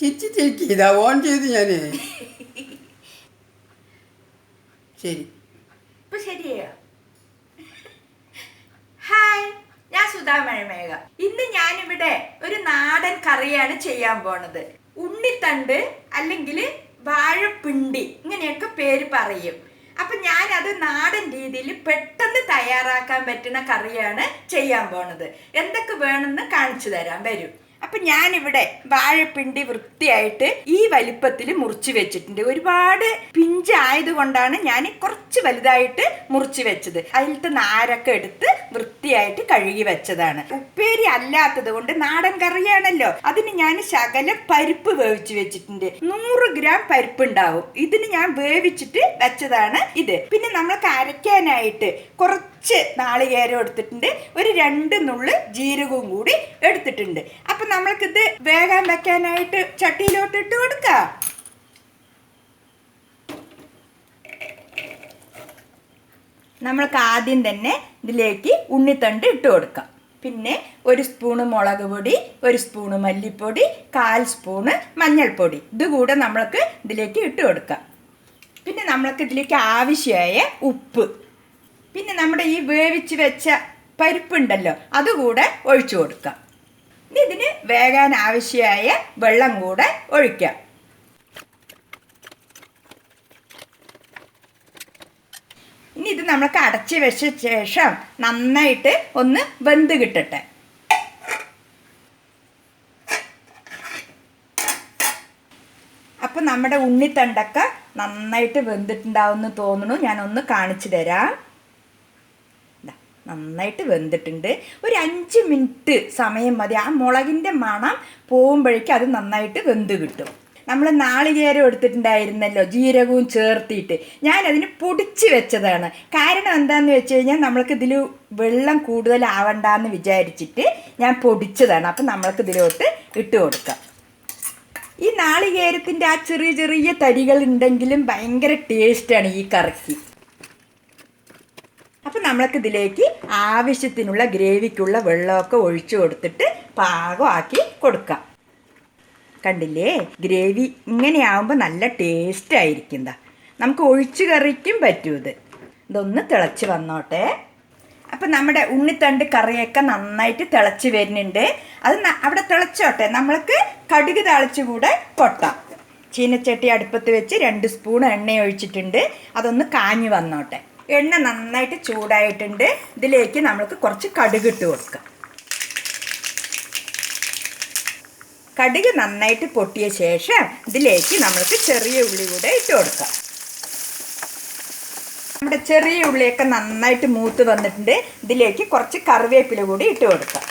ചിരിച്ച് ചേച്ചി ഇതാ ഓൺ ചെയ്ത് ഞാൻ. ശരി. ഹായ് ഞാൻ സുധാ മഴമേഘ ഇന്ന് ഞാനിവിടെ ഒരു നാടൻ കറിയാണ് ചെയ്യാൻ പോണത്. ഉണ്ണിത്തണ്ട് അല്ലെങ്കിൽ വാഴപ്പിണ്ടി ഇങ്ങനെയൊക്കെ പേര് പറയും. അപ്പൊ ഞാനത് നാടൻ രീതിയിൽ പെട്ടെന്ന് തയ്യാറാക്കാൻ പറ്റുന്ന കറിയാണ് ചെയ്യാൻ പോണത്. എന്തൊക്കെ വേണമെന്ന് കാണിച്ചു തരാം. വരും. അപ്പൊ ഞാനിവിടെ വാഴപ്പിണ്ടി വൃത്തിയായിട്ട് ഈ വലിപ്പത്തിൽ മുറിച്ച് വെച്ചിട്ടുണ്ട്. ഒരുപാട് പിഞ്ചായത് കൊണ്ടാണ് ഞാൻ കുറച്ച് വലുതായിട്ട് മുറിച്ച് വെച്ചത്. അതിലത്തെ നാരൊക്കെ എടുത്ത് വൃത്തിയായിട്ട് കഴുകി വെച്ചതാണ്. ഉപ്പേരി അല്ലാത്തത് കൊണ്ട് നാടൻ കറിയാണല്ലോ. അതിന് ഞാൻ ശകലം പരിപ്പ് വേവിച്ച് വെച്ചിട്ടുണ്ട്. നൂറ് ഗ്രാം പരിപ്പ് ഉണ്ടാവും ഇതിന് ഞാൻ വേവിച്ചിട്ട് വെച്ചതാണ് ഇത്. പിന്നെ നമ്മൾക്ക് അരയ്ക്കാനായിട്ട് കുറച്ച് നാളികേരം എടുത്തിട്ടുണ്ട്. ഒരു രണ്ട് നുള്ളു ജീരകവും കൂടി എടുത്തിട്ടുണ്ട്. അപ്പൊ നമ്മൾക്കിത് വേഗം വെക്കാനായിട്ട് ചട്ടിയിലോട്ട് ഇട്ട് കൊടുക്കാം. നമ്മൾക്ക് ആദ്യം തന്നെ ഇതിലേക്ക് ഉണ്ണിത്തണ്ട് ഇട്ട് കൊടുക്കാം. പിന്നെ ഒരു സ്പൂണ് മുളക് പൊടി ഒരു സ്പൂണ് മല്ലിപ്പൊടി കാൽ സ്പൂണ് മഞ്ഞൾപ്പൊടി. ഇത് കൂടെ നമ്മൾക്ക് ഇതിലേക്ക് ഇട്ട് കൊടുക്കാം. പിന്നെ നമ്മൾക്ക് ഇതിലേക്ക് ആവശ്യമായ ഉപ്പ്. പിന്നെ നമ്മുടെ ഈ വേവിച്ച് വെച്ച പരിപ്പുണ്ടല്ലോ അതുകൂടെ ഒഴിച്ചു കൊടുക്കാം. ഇനി ഇതിന് വേകാൻ ആവശ്യമായ വെള്ളം കൂടെ ഒഴിക്കാം. ഇനി ഇത് നമ്മൾക്ക് അടച്ച് വെച്ച ശേഷം നന്നായിട്ട് ഒന്ന് വെന്ത് കിട്ടട്ടെ. അപ്പം നമ്മുടെ ഉണ്ണിത്തണ്ടക്ക നന്നായിട്ട് വെന്തിട്ടുണ്ടാവുമെന്ന് തോന്നുന്നു. ഞാനൊന്ന് കാണിച്ചു തരാം. നന്നായിട്ട് വെന്തിട്ടുണ്ട്. ഒരു അഞ്ച് മിനിറ്റ് സമയം മതി. ആ മുളകിന്റെ മണം പോകുമ്പോഴേക്കും അത് നന്നായിട്ട് വെന്ത് കിട്ടും. നമ്മൾ നാളികേരം എടുത്തിട്ടുണ്ടായിരുന്നല്ലോ ജീരകവും ചേർത്തിയിട്ട്. ഞാനതിന് പൊടിച്ച് വെച്ചതാണ്. കാരണം എന്താണെന്ന് വെച്ച് കഴിഞ്ഞാൽ നമ്മൾക്ക് ഇതിൽ വെള്ളം കൂടുതലാവണ്ടെന്ന് വിചാരിച്ചിട്ട് ഞാൻ പൊടിച്ചതാണ്. അപ്പം നമ്മൾക്ക് ഇതിലോട്ട് ഇട്ട് കൊടുക്കാം. ഈ നാളികേരത്തിന്റെ ആ ചെറിയ ചെറിയ തരികൾ ഉണ്ടെങ്കിലും ഭയങ്കര ടേസ്റ്റാണ് ഈ കറിക്ക്. അപ്പം നമ്മൾക്ക് ഇതിലേക്ക് ആവശ്യത്തിനുള്ള ഗ്രേവിക്കുള്ള വെള്ളമൊക്കെ ഒഴിച്ചു കൊടുത്തിട്ട് പാകമാക്കി കൊടുക്കാം. കണ്ടില്ലേ? ഗ്രേവി ഇങ്ങനെയാവുമ്പോൾ നല്ല ടേസ്റ്റ് ആയിരിക്കും നമുക്ക് ഒഴിച്ചു കറിക്കും പറ്റൂ ഇത് ഇതൊന്ന് തിളച്ച് വന്നോട്ടെ. അപ്പം നമ്മുടെ ഉണ്ണിത്തണ്ട് കറിയൊക്കെ നന്നായിട്ട് തിളച്ച് വരുന്നുണ്ട്. അത് അവിടെ തിളച്ചോട്ടെ. നമ്മൾക്ക് കടുക് തളിച്ചുകൂടെ കൊട്ടാം. ചീനച്ചട്ടി അടുപ്പത്ത് വെച്ച് രണ്ട് സ്പൂൺ എണ്ണ ഒഴിച്ചിട്ടുണ്ട്. അതൊന്ന് കാഞ്ഞു വന്നോട്ടെ. എണ്ണ നന്നായിട്ട് ചൂടായിട്ടുണ്ട്. ഇതിലേക്ക് നമ്മൾക്ക് കുറച്ച് കടുക് ഇട്ട് കൊടുക്കാം. കടുക് നന്നായിട്ട് പൊട്ടിയ ശേഷം ഇതിലേക്ക് നമ്മൾക്ക് ചെറിയ ഉള്ളി കൂടെ ഇട്ട് കൊടുക്കാം. നമ്മുടെ ചെറിയ ഉള്ളിയൊക്കെ നന്നായിട്ട് മൂത്ത് വന്നിട്ടുണ്ട്. ഇതിലേക്ക് കുറച്ച് കറിവേപ്പില കൂടി ഇട്ട് കൊടുക്കാം.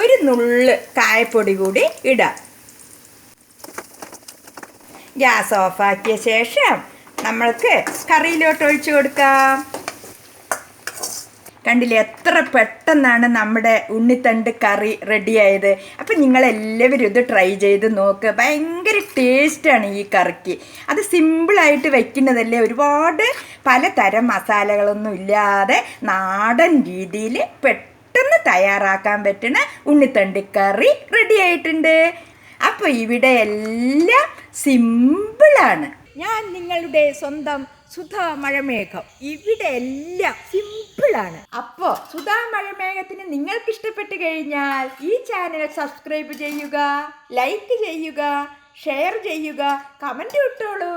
ഒരു നുള്ള് കായപ്പൊടി കൂടി ഇടാം. ഗ്യാസ് ഓഫാക്കിയ ശേഷം നമ്മൾക്ക് കറിയിലോട്ട് ഒഴിച്ചു കൊടുക്കാം. കണ്ടില്ലേ? എത്ര പെട്ടെന്നാണ് നമ്മുടെ ഉണ്ണിത്തണ്ട് കറി റെഡിയായത്. അപ്പം നിങ്ങളെല്ലാവരും ഇത് ട്രൈ ചെയ്ത് നോക്ക്. ഭയങ്കര ടേസ്റ്റാണ് ഈ കറിക്ക്. അത് സിമ്പിളായിട്ട് വെക്കുന്നതല്ലേ? ഒരുപാട് പലതരം മസാലകളൊന്നും ഇല്ലാതെ നാടൻ രീതിയിൽ പെട്ടെന്ന് തയ്യാറാക്കാൻ പറ്റുന്ന ഉണ്ണിത്തണ്ട് കറി റെഡി ആയിട്ടുണ്ട് അപ്പോൾ ഇവിടെ എല്ലാം സിമ്പിളാണ്. ഞാൻ നിങ്ങളുടെ സ്വന്തം സുധാ മഴമേഘം ഇവിടെ എല്ലാം സിമ്പിളാണ് അപ്പോ സുധാ മഴമേഘത്തിന് നിങ്ങൾക്ക് ഇഷ്ടപ്പെട്ട് കഴിഞ്ഞാൽ ഈ ചാനൽ സബ്സ്ക്രൈബ് ചെയ്യുക ലൈക്ക് ചെയ്യുക ഷെയർ ചെയ്യുക കമന്റ് ഇട്ടോളൂ.